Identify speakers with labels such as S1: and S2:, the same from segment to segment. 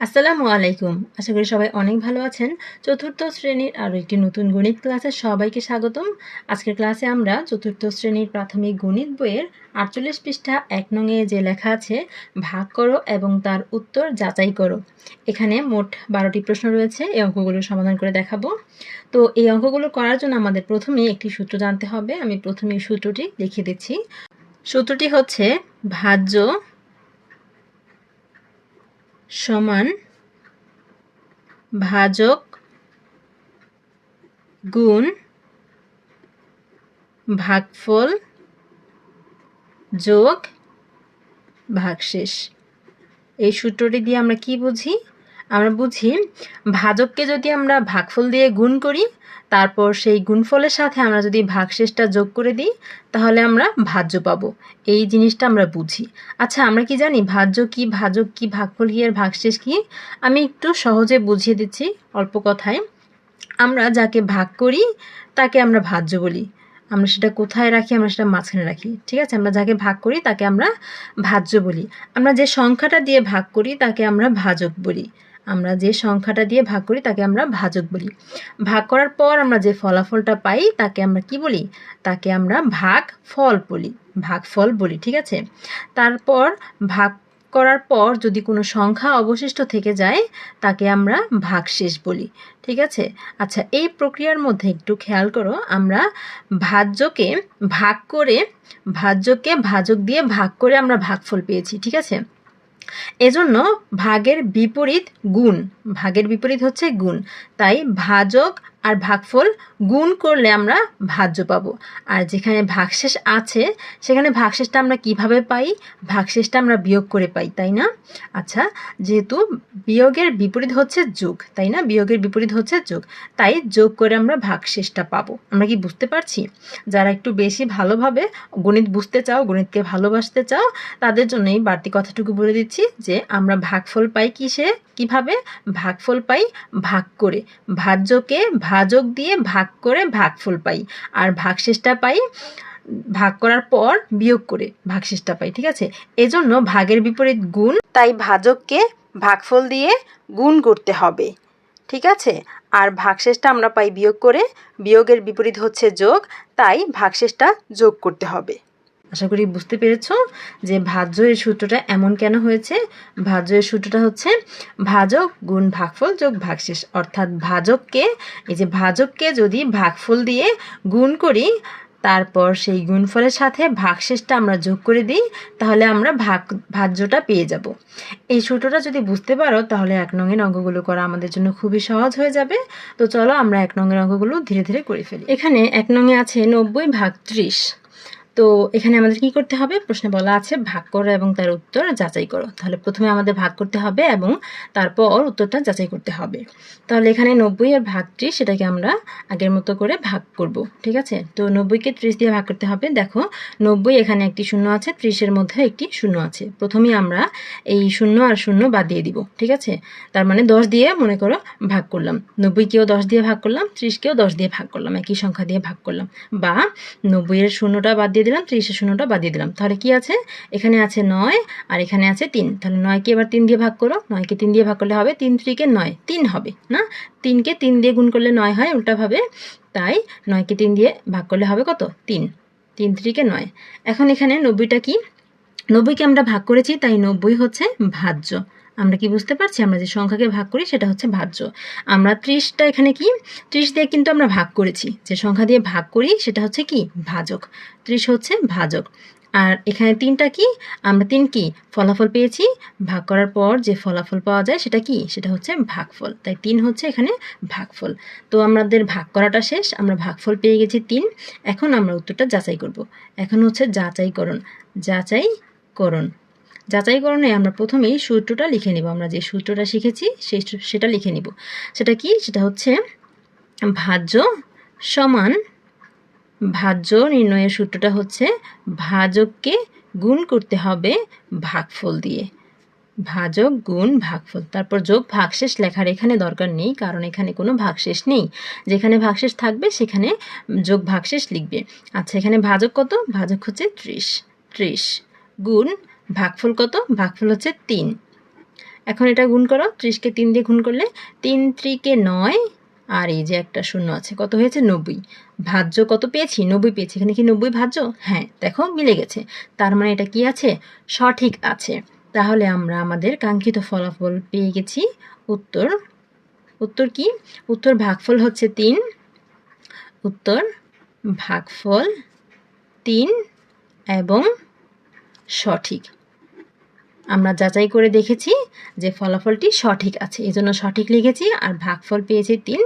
S1: আসসালামু আলাইকুম। আশা করি সবাই অনেক ভালো আছেন। চতুর্থ শ্রেণির আরও একটি নতুন গণিত ক্লাসে সবাইকে স্বাগতম। আজকের ক্লাসে আমরা চতুর্থ শ্রেণির প্রাথমিক গণিত বইয়ের আটচল্লিশ পৃষ্ঠা এক নঙে যে লেখা আছে, ভাগ করো এবং তার উত্তর যাচাই করো। এখানে মোট বারোটি প্রশ্ন রয়েছে, এই অঙ্কগুলো সমাধান করে দেখাবো। তো এই অঙ্কগুলো করার জন্য আমাদের প্রথমেই একটি সূত্র জানতে হবে। আমি প্রথমে সূত্রটি লিখে দিচ্ছি। সূত্রটি হচ্ছে ভাজ্য সমান ভাজক গুণ ভাগফল যোগ ভাগশেষ। এই সূত্রটি দিয়ে আমরা কি বুঝি? আমরা বুঝি, ভাজককে যদি আমরা ভাগফল দিয়ে গুণ করি, তারপর সেই গুণফলের সাথে আমরা যদি ভাগশেষটা যোগ করে দিই, তাহলে আমরা ভাজ্য পাবো। এই জিনিসটা আমরা বুঝি। আচ্ছা আমরা কি জানি ভাজ্য কি, ভাজক কি, ভাগফল কি আর ভাগশেষ কি? আমি একটু সহজে বুঝিয়ে দিচ্ছি অল্প কথায়। আমরা যাকে ভাগ করি, তাকে আমরা ভাজ্য বলি। আমরা সেটা কোথায় রাখি, আমরা সেটা মাঝখানে রাখি। ঠিক আছে? আমরা যাকে ভাগ করি, তাকে আমরা ভাজ্য বলি। আমরা যে সংখ্যাটা দিয়ে ভাগ করি, তাকে আমরা ভাজক বলি। আমরা যে সংখ্যাটা দিয়ে ভাগ করি তাকে আমরা ভাজক বলি। ভাগ করার পর আমরা যে ফলাফলটা পাই তাকে আমরা কি বলি? তাকে আমরা ভাগ ফল বলি, ভাগ ফল বলি, ঠিক আছে? তারপর ভাগ করার পর যদি কোনো সংখ্যা অবশিষ্ট থেকে যায়, তাকে আমরা ভাগশেষ বলি, ঠিক আছে? আচ্ছা এই প্রক্রিয়ার মধ্যে একটু খেয়াল করো, আমরা ভাজ্যকে ভাগ করে, ভাজ্যকে ভাজক দিয়ে ভাগ করে আমরা ভাগফল পেয়েছি, ঠিক আছে? এজন্য ভাগের বিপরীত গুণ ভাগের বিপরীত হচ্ছে গুণ। তাই ভাজক আর ভাগফল গুণ করলে আমরা ভাজ্য পাবো। আর যেখানে ভাগশেষ আছে, সেখানে ভাগশেষটা আমরা কীভাবে পাই? ভাগশেষটা আমরা বিয়োগ করে পাই, তাই না? আচ্ছা যেহেতু বিয়োগের বিপরীত হচ্ছে যোগ, তাই না? বিয়োগের বিপরীত হচ্ছে যোগ। তাই যোগ করে আমরা ভাগশেষটা পাবো। আমরা কি বুঝতে পারছি? যারা একটু বেশি ভালোভাবে গণিত বুঝতে চাও, গণিতকে ভালোবাসতে চাও, তাদের জন্য এই বাড়তি কথাটুকু বলে দিচ্ছি যে, আমরা ভাগফল পাই কিসে? কীভাবে? ভাগফল পাই ভাগ করে। ভাজ্যকে ভাজক দিয়ে ভাগ করে ভাগফল পাই। আর ভাগশেষটা পাই, ভাগ করার পর বিয়োগ করে ভাগশেষটা পাই, ঠিক আছে? এজন্য ভাগের বিপরীত গুণ, তাই ভাজককে ভাগফল দিয়ে গুণ করতে হবে, ঠিক আছে? আর ভাগশেষটা আমরা পাই বিয়োগ করে, বিয়োগের বিপরীত হচ্ছে যোগ, তাই ভাগশেষটা যোগ করতে হবে। আশা করি বুঝতে পেরেছ যে ভাজ্য এর সূত্রটা এমন কেন হয়েছে? ভাজ্য এর সূত্রটা হচ্ছে ভাজক গুণ ভাগফল যোগ ভাগশেষ। অর্থাৎ ভাজককে, এই যে ভাজককে যদি ভাগফল দিয়ে গুণ করি, তারপর সেই গুণফলের সাথে ভাগশেষটা আমরা যোগ করে দিই, তাহলে আমরা ভাগ, ভাজ্যটা পেয়ে যাব। এই সূত্রটা যদি বুঝতে পারো, তাহলে এক নঙের অঙ্কগুলো করা আমাদের জন্য খুবই সহজ হয়ে যাবে। তো চলো আমরা এক নঙের অঙ্কগুলো ধীরে ধীরে করে ফেলি। এখানে এক নঙে আছে নব্বই ভাগ ত্রিশ। তো এখানে আমাদের কি করতে হবে? প্রশ্নে বলা আছে, ভাগ করো এবং তার উত্তর যাচাই করো। তাহলে প্রথমে আমাদের ভাগ করতে হবে এবং তারপর উত্তরটা যাচাই করতে হবে। তাহলে এখানে নব্বই আর ভাগ ত্রিশ সেটাকে আমরা আগের মতো করে ভাগ করব, ঠিক আছে? তো নব্বইকে ত্রিশ দিয়ে ভাগ করতে হবে। দেখো, নব্বই এখানে একটি শূন্য আছে, ত্রিশের মধ্যে একটি শূন্য আছে। প্রথমেই আমরা এই শূন্য আর শূন্য বাদ দিয়ে দিব, ঠিক আছে? তার মানে দশ দিয়ে মনে করো ভাগ করলাম। নব্বইকেও দশ দিয়ে ভাগ করলাম, ত্রিশকেও দশ দিয়ে ভাগ করলাম, একই সংখ্যা দিয়ে ভাগ করলাম। বা নব্বইয়ের শূন্যটা বাদ দিয়ে দিলাম ত্রিশের শূন্যটা বাদ দিয়ে দিলাম। তাহলে কি আছে? এখানে আছে নয় আর এখানে আছে তিন। তাহলে নয়কে এবার তিন দিয়ে ভাগ করো। নয়কে তিন দিয়ে ভাগ করলে হবে তিন ত্রিকে নয়। তিন হবে, না? তিনকে তিন দিয়ে গুণ করলে নয় হয় উল্টাভাবে তাই নয়কে তিন দিয়ে ভাগ করলে হবে কত? তিন। তিন ত্রিকে নয়। এখন এখানে নব্বইটা কি? নব্বইকে আমরা ভাগ করেছি, তাই নব্বই হচ্ছে ভাজ্য। আমরা কি বুঝতে পারছি? আমরা যে সংখ্যাকে ভাগ করি সেটা হচ্ছে ভাজ্য। আমরা ত্রিশটা এখানে কি? ত্রিশ দিয়ে কিন্তু আমরা ভাগ করেছি। যে সংখ্যা দিয়ে ভাগ করি সেটা হচ্ছে কি? ভাজক। ত্রিশ হচ্ছে ভাজক। আর এখানে তিনটা কি? আমরা তিন কি? ফলাফল পেয়েছি। ভাগ করার পর যে ফলাফল পাওয়া যায় সেটা কি? সেটা হচ্ছে ভাগফল। তাই তিন হচ্ছে এখানে ভাগফল। তো আমাদের ভাগ করাটা শেষ। আমরা ভাগফল পেয়ে গেছি তিন। এখন আমরা উত্তরটা যাচাই করব। এখন হচ্ছে যাচাইকরণ। যাচাইকরণ। যাচাইকরণে আমরা প্রথমেই সূত্রটা লিখে নিব। আমরা যে সূত্রটা শিখেছি, সেই সেটা লিখে নিব। সেটা কি? সেটা হচ্ছে ভাজ্য সমান ভাজ্য নির্ণয়ের সূত্রটা হচ্ছে ভাজককে গুণ করতে হবে ভাগফল দিয়ে। ভাজক গুণ ভাগফল। তারপর যোগ ভাগশেষ লেখার এখানে দরকার নেই, কারণ এখানে কোনো ভাগশেষ নেই। যেখানে ভাগশেষ থাকবে, সেখানে যোগ ভাগশেষ লিখবে। আচ্ছা এখানে ভাজক কত? ভাজক হচ্ছে ত্রিশ। ত্রিশ গুণ ভাগফল কত? ভাগফল হচ্ছে তিন। এখন এটা গুণ করো, ত্রিশকে তিন দিয়ে গুণ করলে তিন ত্রিকে নয়, আর এই যে একটা শূন্য আছে, কত হয়েছে? নব্বই। ভাজ্য কত পেয়েছি? নব্বই পেয়েছি। এখানে কি নব্বই ভাজ্য? হ্যাঁ দেখো, মিলে গেছে। তার মানে এটা কি আছে? সঠিক আছে। তাহলে আমরা আমাদের কাঙ্ক্ষিত ফলাফল পেয়ে গেছি। উত্তর উত্তর কি? উত্তর ভাগফল হচ্ছে তিন। উত্তর ভাগফল তিন এবং সঠিক। আমরা যাচাই করে দেখেছি যে ফলাফলটি সঠিক আছে। এই জন্য সঠিক লিখেছি আর ভাগফল পেয়েছি তিন।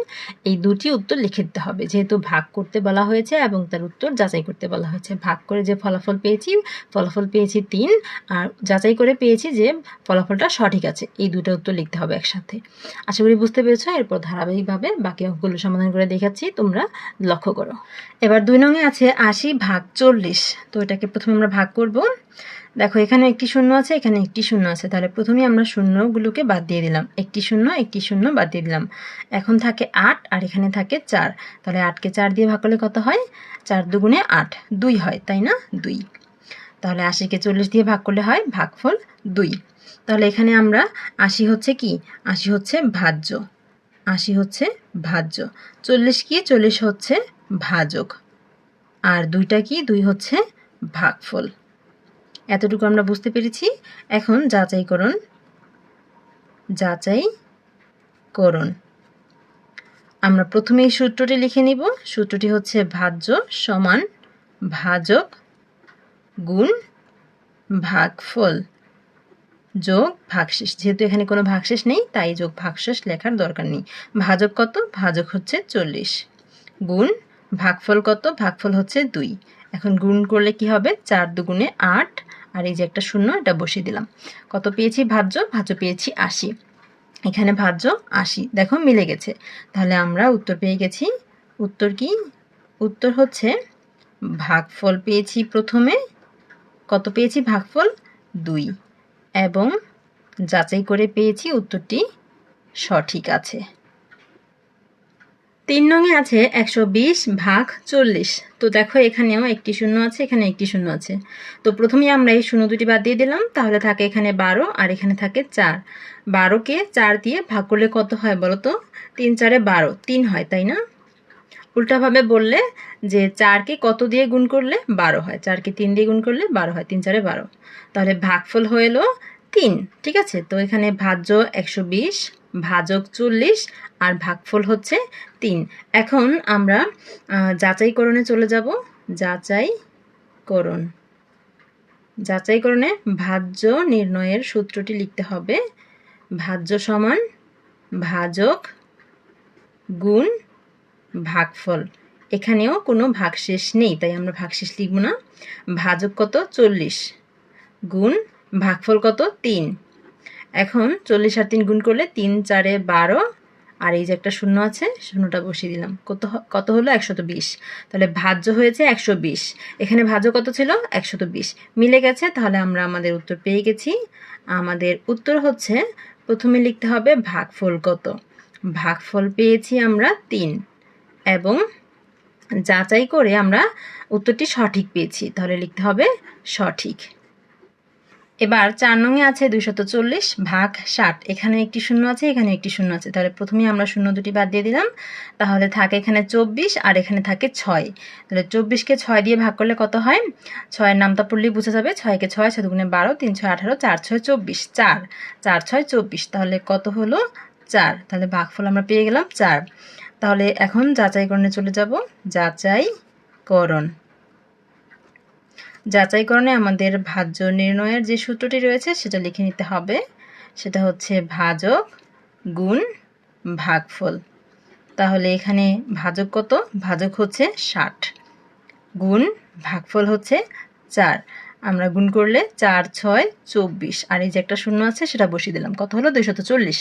S1: এই দুটি উত্তর লিখে দিতে হবে। যেহেতু ভাগ করতে বলা হয়েছে এবং তার উত্তর যাচাই করতে বলা হয়েছে। ভাগ করে যে ফলাফল পেয়েছি ফলাফল পেয়েছি তিন। আর যাচাই করে পেয়েছি যে ফলাফলটা সঠিক আছে। এই দুটো উত্তর লিখতে হবে একসাথে। আশা করি বুঝতে পেরেছ। এরপর ধারাবাহিকভাবে বাকি অঙ্কগুলো সমাধান করে দেখাচ্ছি। তোমরা লক্ষ্য করো। এবার দুই নঙে আছে আশি ভাগ চল্লিশ। তো এটাকে প্রথমে আমরা ভাগ করব। দেখো, এখানে একটি শূন্য আছে, এখানে একটি শূন্য আছে। তাহলে প্রথমে আমরা শূন্যগুলোকে বাদ দিয়ে দিলাম। একটি শূন্য একটি শূন্য বাদ দিয়ে দিলাম। এখন থাকে আট আর এখানে থাকে চার। তাহলে আটকে চার দিয়ে ভাগ করলে কত হয়? চার দুগুণে আট। দুই হয়, তাই না? দুই। তাহলে আশিকে চল্লিশ দিয়ে ভাগ করলে হয় ভাগফল দুই। তাহলে এখানে আমরা আশি হচ্ছে কি? আশি হচ্ছে ভাজ্য। আশি হচ্ছে ভাজ্য। চল্লিশ কি? চল্লিশ হচ্ছে ভাজক। আর দুইটা কি? দুই হচ্ছে ভাগফল। এতটুকু আমরা বুঝতে পেরেছি। এখন যাচাই করুন। যাচাই করুন। আমরা প্রথমে এই সূত্রটি লিখে নিব। সূত্রটি হচ্ছে ভাজ্য সমান ভাজক গুণ ভাগফল যোগ ভাগশেষ। যেহেতু এখানে কোনো ভাগশেষ নেই, তাই যোগ ভাগশেষ লেখার দরকার নেই। ভাজক কত? ভাজক হচ্ছে চল্লিশ। গুণ ভাগফল কত? ভাগফল হচ্ছে দুই। এখন গুণ করলে কি হবে? চার দুগুণে আট আর এই যে একটা শূন্য, এটা বসিয়ে দিলাম। কত পেয়েছি? ভাজ্য ভাজ্য পেয়েছি আশি। এখানে ভাজ্য, আশি। দেখো, মিলে গেছে। তাহলে আমরা উত্তর পেয়ে গেছি। উত্তর কি? উত্তর হচ্ছে ভাগফল পেয়েছি প্রথমে। কত পেয়েছি? ভাগফল দুই। এবং যাচাই করে পেয়েছি উত্তরটি সঠিক আছে। তিন নঙে আছে একশো বিশ ভাগ চল্লিশ। তো দেখো এখানেও একটি শূন্য আছে, এখানে একটি শূন্য আছে। তো প্রথমেই আমরা এই শূন্য দুটি বাদ দিয়ে দিলাম, তাহলে থাকে এখানে বারো আর এখানে থাকে চার। বারোকে চার দিয়ে ভাগ করলে কত হয় বলো তো তিন চারে বারো, তিন হয়, তাই না? উল্টাভাবে বললে যে চারকে কত দিয়ে গুণ করলে বারো হয়। চারকে তিন দিয়ে গুণ করলে বারো হয়, তিন চারে বারো। তাহলে ভাগফল হয়ে এলো তিন, ঠিক আছে? তো এখানে ভাজ্য একশো বিশ, ভাজক চল্লিশ আর ভাগফল হচ্ছে তিন। এখন আমরা যাচাইকরণে চলে যাব। যাচাই করণ যাচাইকরণে ভাজ্য নির্ণয়ের সূত্রটি লিখতে হবে। ভাজ্য সমান ভাজক গুণ ভাগফল। এখানেও কোনো ভাগশেষ নেই, তাই আমরা ভাগশেষ লিখব না। ভাজক কত? চল্লিশ। গুণ ভাগফল কত? তিন। এখন চল্লিশ আর তিন গুণ করলে তিন চারে বারো। আর এই যে একটা শূন্য আছে, শূন্যটা বসিয়ে দিলাম। কত কত হলো? একশত বিশ। তাহলে ভাজ্য হয়েছে একশো বিশ। এখানে ভাজ্য কত ছিল? একশত বিশ। মিলে গেছে, তাহলে আমরা আমাদের উত্তর পেয়ে গেছি। আমাদের উত্তর হচ্ছে, প্রথমে লিখতে হবে ভাগফল কত। ভাগফল পেয়েছি আমরা তিন। এবং যাচাই করে আমরা উত্তরটি সঠিক পেয়েছি। তাহলে লিখতে হবে সঠিক। এবার চার নঙে আছে দুইশত চল্লিশ ভাগ ষাট। এখানে একটি শূন্য আছে, এখানে একটি শূন্য আছে। তাহলে প্রথমেই আমরা শূন্য দুটি বাদ দিয়ে দিলাম। তাহলে থাকে এখানে চব্বিশ আর এখানে থাকে ছয়। তাহলে চব্বিশকে ছয় দিয়ে ভাগ করলে কত হয়? ছয়ের নামটা পড়লেই বোঝা যাবে, ছয়কে ছয় ছয় দুগুণে বারো, তিন ছয় আঠারো, চার ছয় চব্বিশ। চার চার ছয় চব্বিশ। তাহলে কত হলো? চার। তাহলে ভাগফল আমরা পেয়ে গেলাম চার। তাহলে এখন যাচাইকরণে চলে যাব। যাচাইকরণ। যাচাইকরণে আমাদের ভাজ্য নির্ণয়ের যে সূত্রটি রয়েছে, সেটা লিখে নিতে হবে। সেটা হচ্ছে ভাজক গুণ ভাগফল। তাহলে এখানে ভাজক কত? ভাজক হচ্ছে ষাট। গুণ ভাগফল হচ্ছে চার। আমরা গুণ করলে চার, ছয়, চব্বিশ। আর এই যে একটা শূন্য আছে, সেটা বসিয়ে দিলাম। কত হলো? দুইশত চল্লিশ।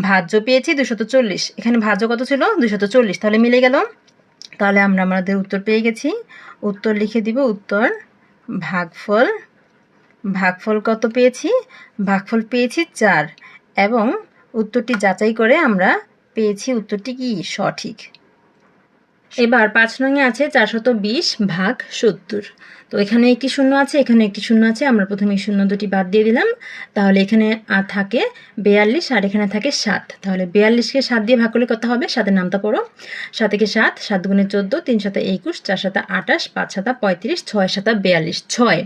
S1: ভাজ্য পেয়েছি দুশত চল্লিশ। এখানে ভাজ্য কত ছিল? দুশত চল্লিশ। তাহলে মিলে গেল। তাহলে আমরা আমাদের উত্তর পেয়ে গেছি। উত্তর লিখে দিব উত্তর ভাগফল ভাগফল কত পেয়েছি? ভাগফল পেয়েছি চার। এবং উত্তরটি যাচাই করে আমরা পেয়েছি উত্তরটি কি? সঠিক। এবার পাঁচ নঙে আছে চারশত বিশ ভাগ সত্তর। তো এখানে একটি শূন্য আছে? এখানে একটি শূন্য আছে। আমরা প্রথমে শূন্য দুটি বাদ দিয়ে দিলাম। তাহলে এখানে থাকে বেয়াল্লিশ আর এখানে থাকে সাত। তাহলে বেয়াল্লিশকে সাত দিয়ে ভাগ করলে কত হবে? সাতের নামটা পড়ো। সাতেকে সাত সাত গুণে চোদ্দ, তিন সাতা একুশ, চার সাতা আটাশ পাঁচ সাতা পঁয়ত্রিশ, ছয় সাতা বেয়াল্লিশ। ছয়।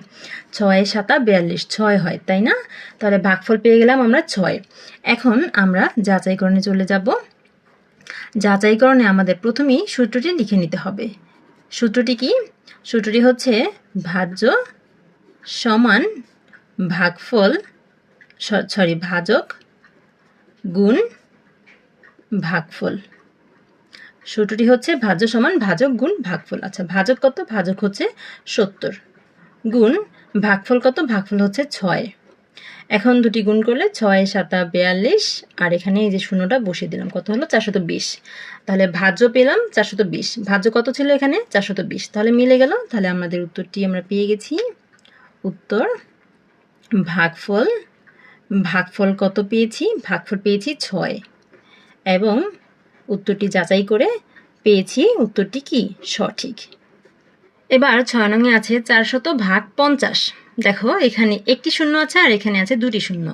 S1: ছয় সাতা বেয়াল্লিশ। ছয় হয়, তাই না? তাহলে ভাগফল পেয়ে গেলাম আমরা ছয়। এখন আমরা যাচাইকরণে চলে যাব। যাচাইকরণে আমাদের প্রথমেই সূত্রটি লিখে নিতে হবে। সূত্রটি কি? সূত্রটি হচ্ছে ভাজ্য সমান ভাগফল সরি ভাজক গুণ ভাগফল। সূত্রটি হচ্ছে ভাজ্য সমান ভাজক গুণ ভাগফল। আচ্ছা ভাজক কত? ভাজক হচ্ছে সত্তর। গুণ ভাগফল কত? ভাগফল হচ্ছে ছয়। এখন দুটি গুণ করলে ছয়, সাতা, বেয়াল্লিশ। আর এখানে এই যে শূন্যটা বসিয়ে দিলাম, কত হলো? চারশত বিশ। তাহলে ভাজ্য পেলাম চারশত বিশ। ভাজ্য কত ছিল এখানে? চারশত বিশ। তাহলে মিলে গেল। তাহলে আমাদের উত্তরটি আমরা পেয়ে গেছি। উত্তর, ভাগফল। ভাগফল কত পেয়েছি? ভাগফল পেয়েছি ছয়। এবং উত্তরটি যাচাই করে পেয়েছি উত্তরটি কি? সঠিক। এবার ছয় নঙে আছে চারশত ভাগ পঞ্চাশ। দেখো, এখানে একটি শূন্য আছে আর এখানে আছে দুটি শূন্য।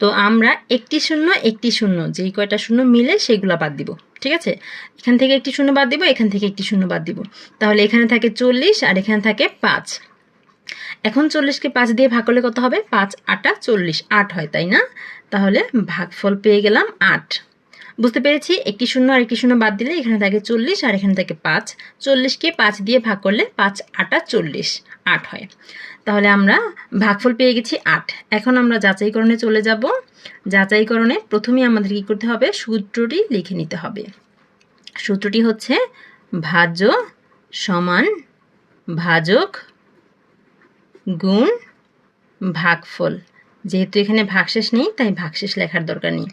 S1: তো আমরা একটি শূন্য একটি শূন্য, যেই কয়টা শূন্য মিলে সেইগুলো বাদ দিব, ঠিক আছে? এখান থেকে একটি শূন্য বাদ দিব, এখান থেকে একটি শূন্য বাদ দিব। তাহলে এখানে থাকে চল্লিশ আর এখানে থাকে পাঁচ। এখন চল্লিশকে পাঁচ দিয়ে ভাগ করলে কত হবে? পাঁচ আটা চল্লিশ, আট হয়, তাই না? তাহলে ভাগফল পেয়ে গেলাম আট। বুঝতে পেরেছি। একটি শূন্য আর একটি শূন্য বাদ দিলে এখানে থাকে চল্লিশ আর এখানে থাকে পাঁচ। চল্লিশকে পাঁচ দিয়ে ভাগ করলে পাঁচ আটা চল্লিশ, আট হয়। তাহলে আমরা ভাগফল পেয়ে গেছি আট। এখন আমরা যাচাইকরণে চলে যাব। যাচাইকরণে প্রথমে আমাদের কী করতে হবে? সূত্রটি লিখে নিতে হবে। সূত্রটি হচ্ছে ভাজ্য সমান ভাজক গুণ ভাগফল। যেহেতু এখানে ভাগশেষ নেই, তাই ভাগশেষ লেখার দরকার নেই।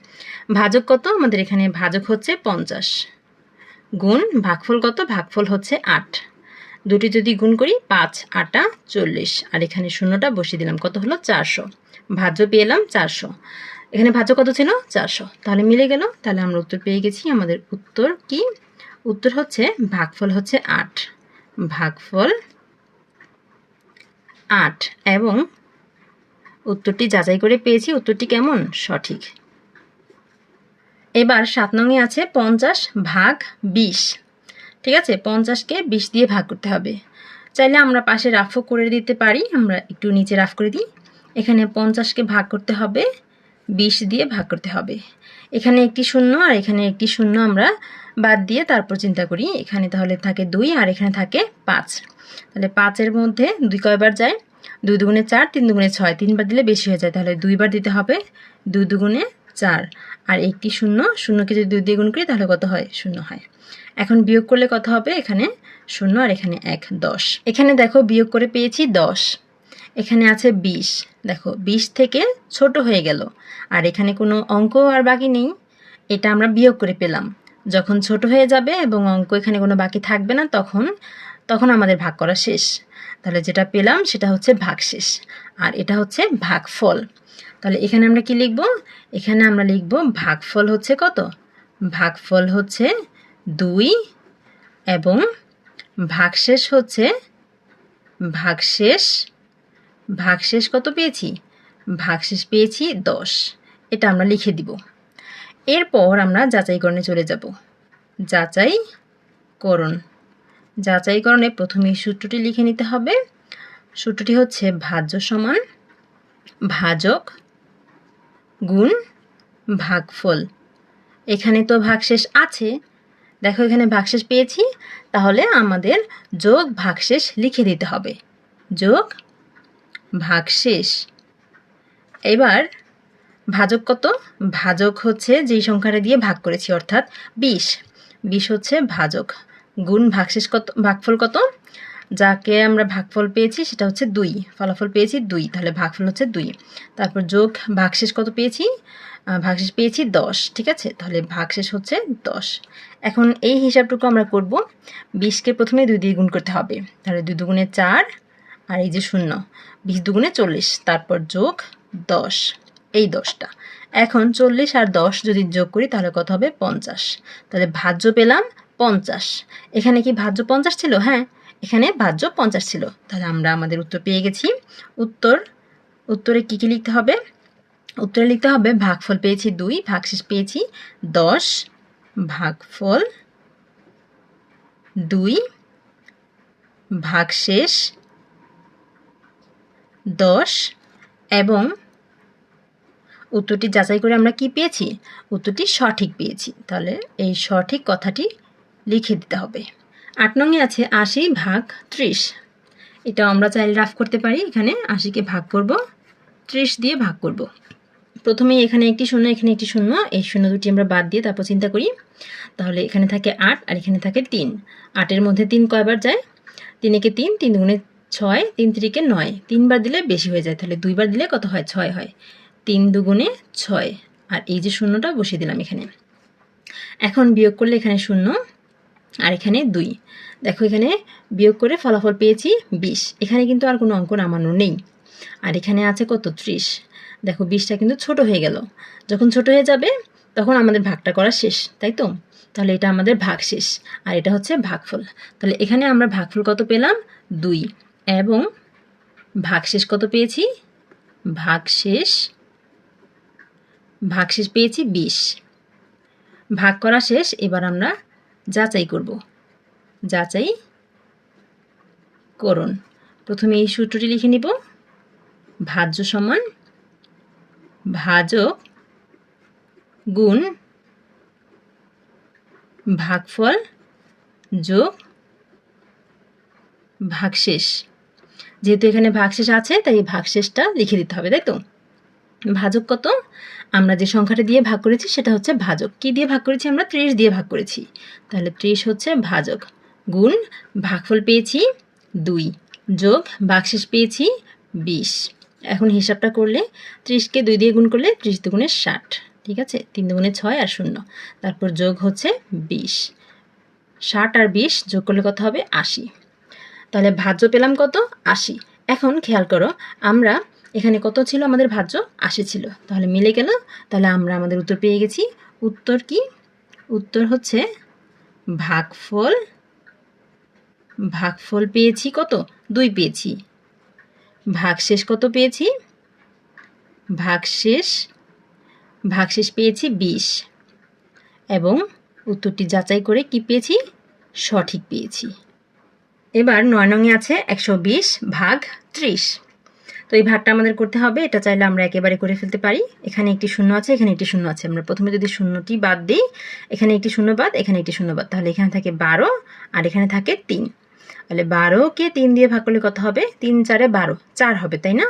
S1: ভাজক কত? আমাদের এখানে ভাজক হচ্ছে পঞ্চাশ। গুণ ভাগফল কত? ভাগফল হচ্ছে আট। দুটি যদি গুণ করি, পাঁচ, আটা, চল্লিশ। আর এখানে শূন্যটা বসিয়ে দিলাম। কত হলো? চারশো। ভাজ্য পেয়ে এলাম চারশো। এখানে ভাজ্য কত ছিল? চারশো। তাহলে মিলে গেল। তাহলে আমরা উত্তর পেয়ে গেছি। আমাদের উত্তর কি? উত্তর হচ্ছে ভাগফল হচ্ছে আট। ভাগফল আট। এবং উত্তরটি যাচাই করে পেয়েছি, উত্তরটি কেমন? সঠিক। এবার সাত নঙে আছে পঞ্চাশ ভাগ বিশ। ঠিক আছে? পঞ্চাশকে বিশ দিয়ে ভাগ করতে হবে। চাইলে আমরা পাশে রাফও করে দিতে পারি, আমরা একটু নিচে রাফ করে দিই। এখানে পঞ্চাশকে ভাগ করতে হবে, বিশ দিয়ে ভাগ করতে হবে। এখানে একটি শূন্য আর এখানে একটি শূন্য আমরা বাদ দিয়ে তারপর চিন্তা করি, এখানে তাহলে থাকে দুই আর এখানে থাকে পাঁচ। তাহলে পাঁচের মধ্যে দুই কয়বার যায়? দুই দুগুণে চার, তিন দুগুণে ছয় তিনবার দিলে বেশি হয়ে যায়। তাহলে দুইবার দিতে হবে দুই দুগুণে চার। আর একটি শূন্য, শূন্যকে যদি দুই দিয়ে গুণ করি, তাহলে কত হয়? শূন্য হয়। এখন বিয়োগ করলে কত হবে? এখানে শূন্য আর এখানে এক, দশ। এখানে দেখো বিয়োগ করে পেয়েছি দশ। এখানে আছে বিশ। দেখো বিশ থেকে ছোট হয়ে গেল। আর এখানে কোনো অঙ্ক আর বাকি নেই। এটা আমরা বিয়োগ করে পেলাম। যখন ছোট হয়ে যাবে এবং অঙ্ক এখানে কোনো বাকি থাকবে না, তখন তখন আমাদের ভাগ করা শেষ। তাহলে যেটা পেলাম সেটা হচ্ছে ভাগশেষ। আর এটা হচ্ছে ভাগফল। তাহলে এখানে আমরা কি লিখব? এখানে আমরা লিখব ভাগফল হচ্ছে কত? ভাগফল হচ্ছে দুই এবং ভাগশেষ হচ্ছে ভাগশেষ ভাগশেষ কত পেয়েছি? ভাগশেষ পেয়েছি দশ। এটা আমরা লিখে দিব। এরপর আমরা যাচাইকরণে চলে যাব। যাচাইকরণ। যাচাইকরণে প্রথমে সূত্রটি লিখে নিতে হবে। সূত্রটি হচ্ছে ভাজ্য সমান ভাজক গুণ ভাগফল। এখানে তো ভাগশেষ আছে। দেখো এখানে ভাগশেষ পেয়েছি। তাহলে আমাদের যোগ ভাগশেষ লিখে দিতে হবে। যোগ ভাগশেষ। এবার ভাজক কত? ভাজক হচ্ছে যেই সংখ্যাটা দিয়ে ভাগ করেছি, অর্থাৎ বিশ। বিশ হচ্ছে ভাজক। গুণ ভাগশেষ কত, ভাগফল কত? যাকে আমরা ভাগফল পেয়েছি, সেটা হচ্ছে দুই। ফলাফল পেয়েছি দুই, তাহলে ভাগফল হচ্ছে দুই। তারপর যোগ ভাগশেষ কত পেয়েছি? ভাগশেষ পেয়েছি দশ, ঠিক আছে? তাহলে ভাগশেষ হচ্ছে দশ। এখন এই হিসাবটুকু আমরা করব। বিশকে প্রথমে দুই দিয়ে গুণ করতে হবে। তাহলে দুই দুগুণে চার, আর এই যে শূন্য, বিশ দুগুণে চল্লিশ, তারপর যোগ দশ, এই দশটা। এখন চল্লিশ আর দশ যদি যোগ করি, তাহলে কত হবে? পঞ্চাশ। তাহলে ভাজ্য পেলাম পঞ্চাশ। এখানে কি ভাজ্য পঞ্চাশ ছিল? হ্যাঁ এখানে ভাজ্য পঞ্চাশ ছিল। তাহলে আমরা আমাদের উত্তর পেয়ে গেছি। উত্তর, উত্তরে কী কী লিখতে হবে? উত্তরে লিখতে হবে, ভাগফল পেয়েছি দুই, ভাগশেষ পেয়েছি দশ, ভাগফল দুই, ভাগশেষ দশ এবং উত্তরটি যাচাই করে আমরা কি পেয়েছি? উত্তরটি সঠিক পেয়েছি। তাহলে এই সঠিক কথাটি লিখে দিতে হবে। আট নঙে আছে আশি ভাগ ত্রিশ। এটা আমরা চাইলে রাফ করতে পারি। এখানে আশিকে ভাগ করব, ত্রিশ দিয়ে ভাগ করব। প্রথমে এখানে একটি শূন্য, এখানে একটি শূন্য। এই শূন্য দুটি আমরা বাদ দিয়ে তারপর চিন্তা করি। তাহলে এখানে থাকে আট আর এখানে থাকে তিন। আটের মধ্যে তিন কয়বার যায়? তিনেকে তিন তিন দুগুণে ছয়, তিন তিরিকে নয়। তিনবার দিলে বেশি হয়ে যায়। তাহলে দুইবার দিলে কত হয়? ছয় হয়। তিন দুগুণে ছয়। আর এই যে শূন্যটা বসিয়ে দিলাম এখানে। এখন বিয়োগ করলে এখানে শূন্য। আর এখানে দুই। দেখো এখানে বিয়োগ করে ফলাফল পেয়েছি বিশ। এখানে কিন্তু আর কোনো অঙ্ক নামানো নেই। আর এখানে আছে কত? ত্রিশ। দেখো বিশটা কিন্তু ছোট হয়ে গেল। যখন ছোট হয়ে যাবে, তখন আমাদের ভাগটা করা শেষ, তাই তো? তাহলে এটা আমাদের ভাগ শেষ। আর এটা হচ্ছে ভাগফল। তাহলে এখানে আমরা ভাগফল কত পেলাম? দুই। এবং ভাগশেষ কত পেয়েছি? ভাগশেষ ভাগশেষ পেয়েছি বিশ। ভাগ করা শেষ, এবার আমরা যাচাই করব। যাচাই করুন। প্রথমে এই সূত্রটি লিখে নিব। ভাজ্য সমান ভাজক গুণ ভাগফল যোগ ভাগশেষ। যেহেতু এখানে ভাগশেষ আছে, তাই ভাগশেষটা লিখে দিতে হবে, তাই তো? ভাজক কত? আমরা যে সংখ্যাটা দিয়ে ভাগ করেছি সেটা হচ্ছে ভাজক। কি দিয়ে ভাগ করেছি আমরা? ত্রিশ দিয়ে ভাগ করেছি। তাহলে ত্রিশ হচ্ছে ভাজক। গুণ, ভাগফল পেয়েছি দুই। যোগ, ভাগশেষ পেয়েছি বিশ। এখন হিসাবটা করলে ত্রিশকে দুই দিয়ে গুণ করলে ত্রিশ দুগুণে ষাট। ঠিক আছে? তিন দুগুণে ছয় আর শূন্য। তারপর যোগ হচ্ছে বিশ। ষাট আর বিশ যোগ করলে কত হবে? আশি। তাহলে ভাজ্য পেলাম কত? আশি। এখন খেয়াল করো, আমরা এখানে কত ছিল? আমাদের ভাজ্য আশি ছিল। তাহলে মিলে গেল। তাহলে আমরা আমাদের উত্তর পেয়ে গেছি। উত্তর কি? উত্তর হচ্ছে ভাগফল। ভাগফল পেয়েছি কত? দুই পেয়েছি। ভাগশেষ কত পেয়েছি? ভাগশেষ ভাগশেষ পেয়েছি বিশ। এবং উত্তরটি যাচাই করে কি পেয়েছি? সঠিক পেয়েছি। এবার নয় নঙে আছে একশো বিশ ভাগ ত্রিশ। তো এই ভাগটা আমাদের করতে হবে। এটা চাইলে আমরা একেবারে করে ফেলতে পারি। এখানে একটি শূন্য আছে, এখানে একটি শূন্য আছে। আমরা প্রথমে যদি শূন্যটি বাদ দিই, এখানে একটি শূন্য বাদ, এখানে একটি শূন্য বাদ। তাহলে এখানে থাকে বারো আর এখানে থাকে তিন। তাহলে বারোকে তিন দিয়ে ভাগ করলে কত হবে? তিন চারে বারো। চার হবে, তাই না?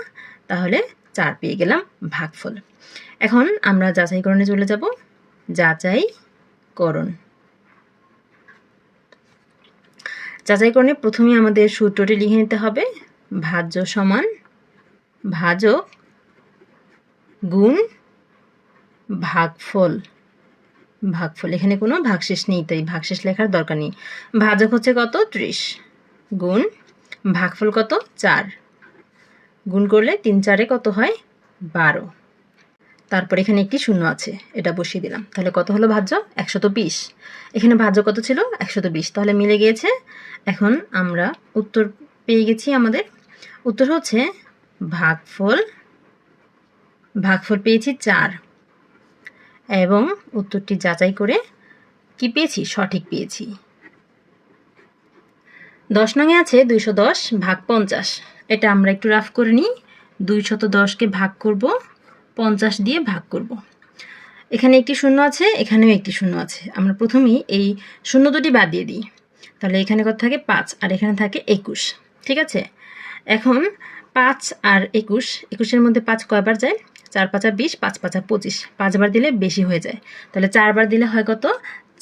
S1: তাহলে চার পেয়ে গেলাম ভাগফল। এখন আমরা যাচাইকরণে চলে যাব। যাচাই করণ। যাচাইকরণে প্রথমে আমাদের সূত্রটি লিখে নিতে হবে। ভাজ্য সমান ভাজক গুণ ভাগফল। ভাগফল, এখানে কোনো ভাগশেষ নেই, তাই ভাগশেষ লেখার দরকার নেই। ভাজক হচ্ছে কত? ত্রিশ। গুণ ভাগফল কত? চার। গুণ করলে তিন চারে কত হয়? বারো। তারপর এখানে একটি শূন্য আছে, এটা বসিয়ে দিলাম। তাহলে কত হলো ভাজ্য একশত বিশ। এখানে ভাজ্য কত ছিল? একশত বিশ। তাহলে মিলে গিয়েছে, এখন আমরা উত্তর পেয়ে গেছি আমাদের। উত্তর হচ্ছে ভাগফল ভাগফল পেয়েছি চার। এবং উত্তরটি যাচাই করে কি পেয়েছি? সঠিক পেয়েছি। দশ নঙে আছে দুইশো দশ ভাগ পঞ্চাশ। এটা আমরা একটু রাফ করে নিই। দুইশত দশকে ভাগ করব, পঞ্চাশ দিয়ে ভাগ করব। এখানে একটি শূন্য আছে, এখানেও একটি শূন্য আছে। আমরা প্রথমেই এই শূন্য দুটি বাদ দিয়ে দিই। তাহলে এখানে কত থাকে? পাঁচ। আর এখানে থাকে একুশ। ঠিক আছে? এখন পাঁচ আর একুশ। একুশের মধ্যে পাঁচ কয়বার যায়? চার পাঁচা বিশ, পাঁচ পাঁচা পঁচিশ। পাঁচবার দিলে বেশি হয়ে যায়। তাহলে চারবার দিলে হয় কত?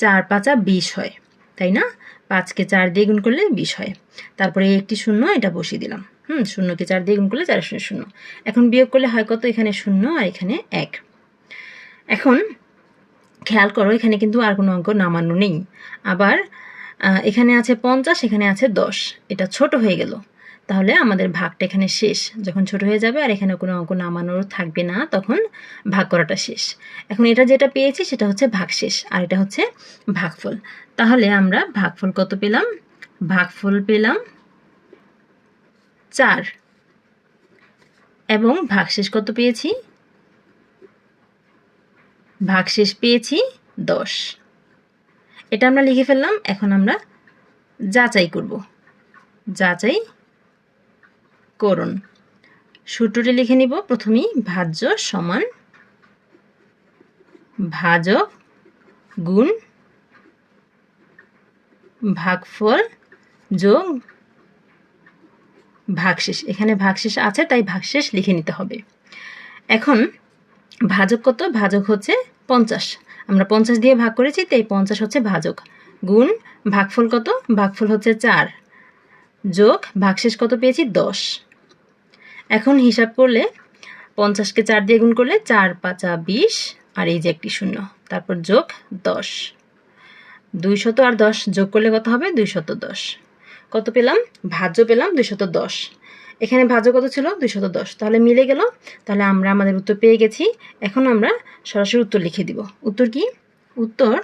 S1: চার পাঁচা বিশ হয়, তাই না? পাঁচকে চার দিয়ে গুণ করলে বিশ হয়। তারপরে একটি শূন্য, এটা বসিয়ে দিলাম। হুম, শূন্যকে চার দিয়ে গুণ করলে চার শূন্য শূন্য। এখন বিয়োগ করলে হয় কত? এখানে শূন্য আর এখানে এক। এখন খেয়াল করো, এখানে কিন্তু আর কোনো অঙ্ক নামানো নেই। আবার এখানে আছে পঞ্চাশ, এখানে আছে দশ। এটা ছোট হয়ে গেল। তাহলে আমাদের ভাগটা এখানে শেষ। যখন ছোট হয়ে যাবে আর এখানে কোনো অঙ্ক নামানোর থাকবে না, তখন ভাগ করাটা শেষ। এখন এটা যেটা পেয়েছি সেটা হচ্ছে ভাগ শেষ, আর এটা হচ্ছে ভাগফল। তাহলে আমরা ভাগফল কত পেলাম? ভাগফল পেলাম চার। এবং ভাগশেষ কত পেয়েছি? ভাগশেষ পেয়েছি দশ। এটা আমরা লিখে ফেললাম, এখন আমরা যাচাই করব। যাচাই করুন। সূত্রটি লিখে নিব। প্রথমেই ভাজ্য সমান ভাজক গুণ ভাগফল যোগ ভাগশেষ। এখানে ভাগশেষ আছে, তাই ভাগশেষ লিখে নিতে হবে। এখন ভাজক কত? ভাজক হচ্ছে পঞ্চাশ। আমরা পঞ্চাশ দিয়ে ভাগ করেছি, তাই পঞ্চাশ হচ্ছে ভাজক। গুণ ভাগফল কত? ভাগফল হচ্ছে চার। যোগ ভাগশেষ কত পেয়েছি? দশ। এখন হিসাব করলে পঞ্চাশকে চার দিয়ে গুণ করলে চার পাঁচা বিশ, আর এই যে একটি শূন্য, তারপর যোগ দশ। দুইশত আর দশ যোগ করলে কত হবে? দুইশত দশ। কত পেলাম? ভাজ্য পেলাম দুইশত দশ। এখানে ভাজ্য কত ছিল? দুইশত দশ। তাহলে মিলে গেল। তাহলে আমরা আমাদের উত্তর পেয়ে গেছি। এখন আমরা সরাসরি উত্তর লিখে দিব। উত্তর কি? উত্তর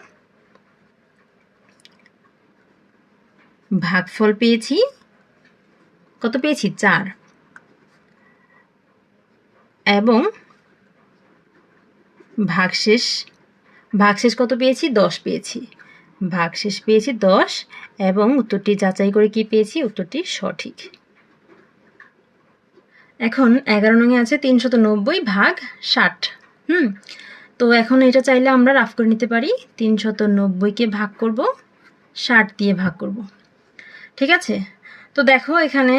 S1: ভাগফল পেয়েছি। কত পেয়েছি? চার। এবং ভাগশেষ ভাগশেষ কত পেয়েছি? দশ পেয়েছি। ভাগশেষ পেয়েছি দশ এবং উত্তরটি যাচাই করে কি পেয়েছি? উত্তরটি সঠিক। এখন এগারো নঙে আছে তিনশত নব্বই ভাগ ষাট। হুম, তো এখন এটা চাইলে আমরা রাফ করে নিতে পারি। তিনশত নব্বইকে ভাগ করব? ষাট দিয়ে ভাগ করব। ঠিক আছে? তো দেখো এখানে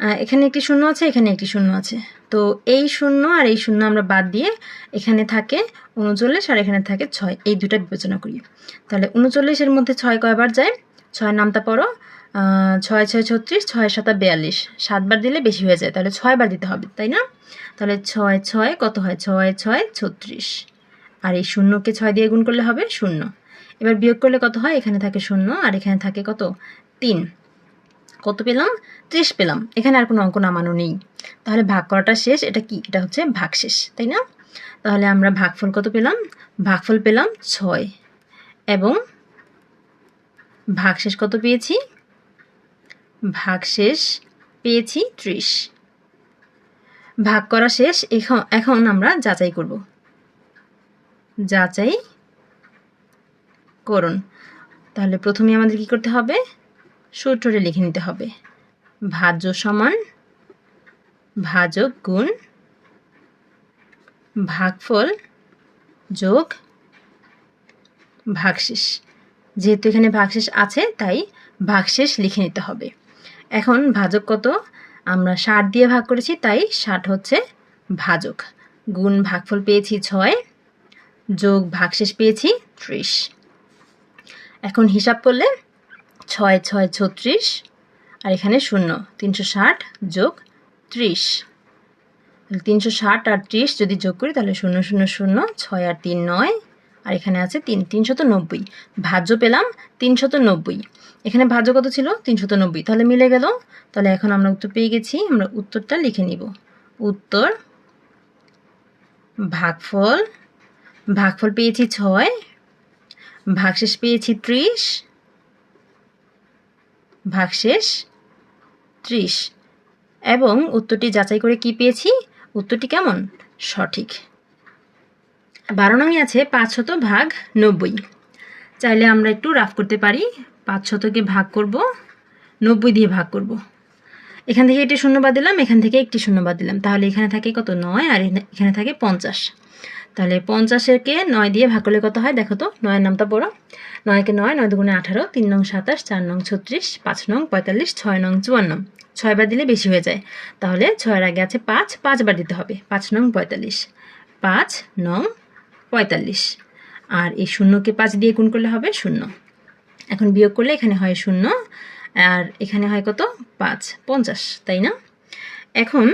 S1: এখানে একটি শূন্য আছে, এখানে একটি শূন্য আছে। তো এই শূন্য আর এই শূন্য আমরা বাদ দিয়ে এখানে থাকে উনচল্লিশ আর এখানে থাকে ছয়। এই দুটা বিবেচনা করি। তাহলে উনচল্লিশের মধ্যে ছয় কয়বার যায়? ছয় নামটা পড়ো। ছয় ছয়, ছত্রিশ, ছয়, সাতা, বিয়াল্লিশ। সাতবার দিলে বেশি হয়ে যায়, তাহলে ছয়বার দিতে হবে, তাই না? তাহলে ছয় ছয়, কত হয়? ছয় ছয়, ছত্রিশ। আর এই শূন্যকে ছয় দিয়ে গুণ করলে হবে শূন্য। এবার বিয়োগ করলে কত হয়? এখানে থাকে শূন্য আর এখানে থাকে কত? তিন। কত পেলাম? ত্রিশ পেলাম। এখানে আর কোনো অঙ্ক নামানো নেই। তাহলে ভাগ করাটা শেষ। এটা কি? এটা হচ্ছে ভাগ শেষ, তাই না? তাহলে আমরা ভাগফল কত পেলাম? ভাগফল পেলাম ছয়। এবং ভাগশেষ কত পেয়েছি? ভাগশেষ পেয়েছি ত্রিশ। ভাগ করা শেষ। এখন এখন আমরা যাচাই করব। যাচাই করুন। তাহলে প্রথমে আমাদের কি করতে হবে? সূত্রটি লিখে নিতে হবে। ভাজ্য সমান ভাজক গুণ ভাগফল যোগ ভাগশেষ। যেহেতু এখানে ভাগশেষ আছে, তাই ভাগশেষ লিখে নিতে হবে। এখন ভাজক কত? আমরা ষাট দিয়ে ভাগ করেছি, তাই ষাট হচ্ছে ভাজক। গুণ ভাগফল পেয়েছি ছয়, যোগ ভাগশেষ পেয়েছি ত্রিশ। এখন হিসাব করলে ছয় ছয় ছত্রিশ আর এখানে শূন্য। তিনশো ষাট যোগ ত্রিশ। তাহলে তিনশো ষাট আর ত্রিশ যদি যোগ করি, তাহলে শূন্য শূন্য শূন্য, ছয় আর তিন নয়। আর এখানে আছে তিন, তিনশত নব্বই। ভাজ্য পেলাম তিনশত নব্বই। এখানে ভাজ্য কত ছিল? তিনশত নব্বই। তাহলে মিলে গেল। তাহলে এখন আমরা উত্তর পেয়ে গেছি। আমরা উত্তরটা লিখে নিব। উত্তর, ভাগফল ভাগফল পেয়েছি ছয়, ভাগশেষ পেয়েছি ত্রিশ ভাগশেষ ত্রিশ। এবং উত্তরটি যাচাই করে কি পেয়েছি? উত্তরটি কেমন? সঠিক। বারো নঙে আছে পাঁচ শত ভাগ নব্বই। চাইলে আমরা একটু রাফ করতে পারি। পাঁচ শতকে ভাগ করব, নব্বই দিয়ে ভাগ করব। এখান থেকে একটি শূন্য বাদ দিলাম, এখান থেকে একটি শূন্য বাদ দিলাম। তাহলে এখানে থাকে কত? নয়, আর এখানে থাকে পঞ্চাশ। তাহলে পঞ্চাশেরকে নয় দিয়ে ভাগ করলে কত হয়? দেখো তো, নয়ের নামটা পড়ো। নয়কে নয় নয় দুগুণে আঠারো, তিন নং সাতাশ, চার নং ছত্রিশ, পাঁচ নং পঁয়তাল্লিশ, ছয় নং চুয়ান্ন। ছয়বার দিলে বেশি হয়ে যায়। তাহলে ছয়ের আগে আছে পাঁচ পাঁচবার দিতে হবে। পাঁচ নং পঁয়তাল্লিশ, পাঁচ নং পঁয়তাল্লিশ। আর এই শূন্যকে পাঁচ দিয়ে গুণ করলে হবে শূন্য। এখন বিয়োগ করলে এখানে হয় শূন্য, আর এখানে হয় কত? পাঁচ, পঞ্চাশ, তাই না? এখন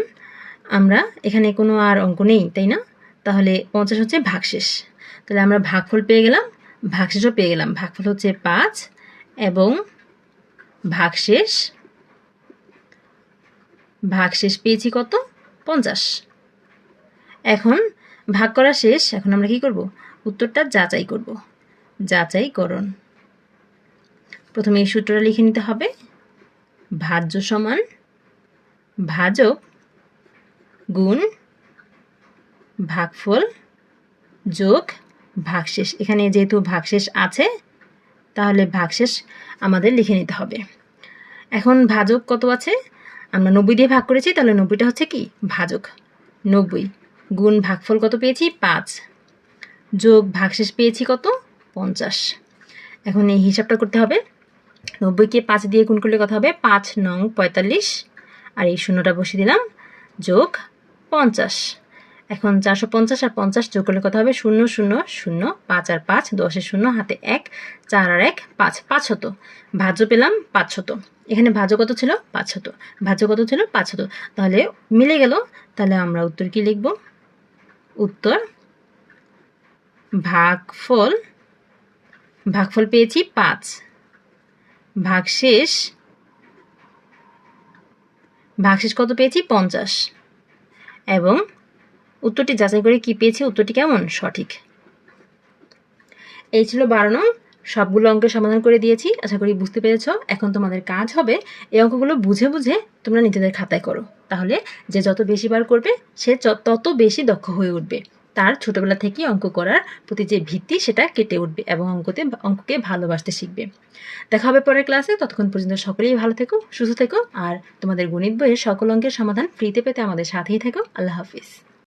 S1: আমরা এখানে কোনো আর অঙ্ক নেই, তাই না? তাহলে পঞ্চাশ হচ্ছে ভাগশেষ। তাহলে আমরা ভাগফল পেয়ে গেলাম, ভাগশেষও পেয়ে গেলাম। ভাগফল হচ্ছে পাঁচ এবং ভাগশেষ ভাগশেষ পেয়েছি কত? পঞ্চাশ। এখন ভাগ করা শেষ, এখন আমরা কি করব? উত্তরটা যাচাই করব। যাচাইকরণ। প্রথমে এই সূত্রটা লিখে নিতে হবে। ভাজ্য সমান ভাজক গুণ ভাগফল যোগ ভাগশেষ। এখানে যেহেতু ভাগশেষ আছে, তাহলে ভাগশেষ আমাদের লিখে নিতে হবে। এখন ভাজক কত আছে? আমরা নব্বই দিয়ে ভাগ করেছি, তাহলে নব্বইটা হচ্ছে কি? ভাজক। নব্বই। গুণ ভাগফল কত পেয়েছি? পাঁচ। যোগ ভাগশেষ পেয়েছি কত? পঞ্চাশ। এখন এই হিসাবটা করতে হবে। নব্বইকে পাঁচ দিয়ে গুণ করলে কথা হবে? পাঁচ নং পঁয়তাল্লিশ। আর এই শূন্যটা বসিয়ে দিলাম। যোগ পঞ্চাশ। এখন চারশো পঞ্চাশ আর পঞ্চাশ যোগ করলে কত হবে? শূন্য শূন্য শূন্য, পাঁচ আর পাঁচ দশের শূন্য, হাতে এক, চার আর এক, পাঁচ পাঁচ হতো। ভাজ্য পেলাম পাঁচ হতো। এখানে ভাজ্য কত ছিল? পাঁচ হতো। ভাজ্য কত ছিল? পাঁচ হতো। তাহলে মিলে গেল। তাহলে আমরা উত্তর কি লিখব? উত্তর ভাগফল ভাগফল পেয়েছি পাঁচ। ভাগশেষ ভাগশেষ কত পেয়েছি? পঞ্চাশ। এবং উত্তরটি যাচাই করে কি পেয়েছে, উত্তরটি কেমন? সঠিক। এই ছিল বারো নং। সবগুলো অঙ্কের সমাধান করে দিয়েছি। আশা করি বুঝতে পেরেছ। এখন তোমাদের কাজ হবে এই অঙ্কগুলো বুঝে বুঝে তোমরা নিজেদের খাতায় করো। তাহলে যে যত বেশি বার করবে, সে তত বেশি দক্ষ হয়ে উঠবে। তার ছোটবেলা থেকেই অঙ্ক করার প্রতি যে ভিত্তি সেটা কেটে উঠবে এবং অঙ্কতে, অঙ্ককে ভালোবাসতে শিখবে। দেখা হবে পরের ক্লাসে। ততক্ষণ পর্যন্ত সকলেই ভালো থেকো, সুস্থ থেকো। আর তোমাদের গণিত বইয়ের সকল অঙ্কের সমাধান ফ্রিতে পেতে আমাদের সাথেই থেকো। আল্লাহ হাফিজ।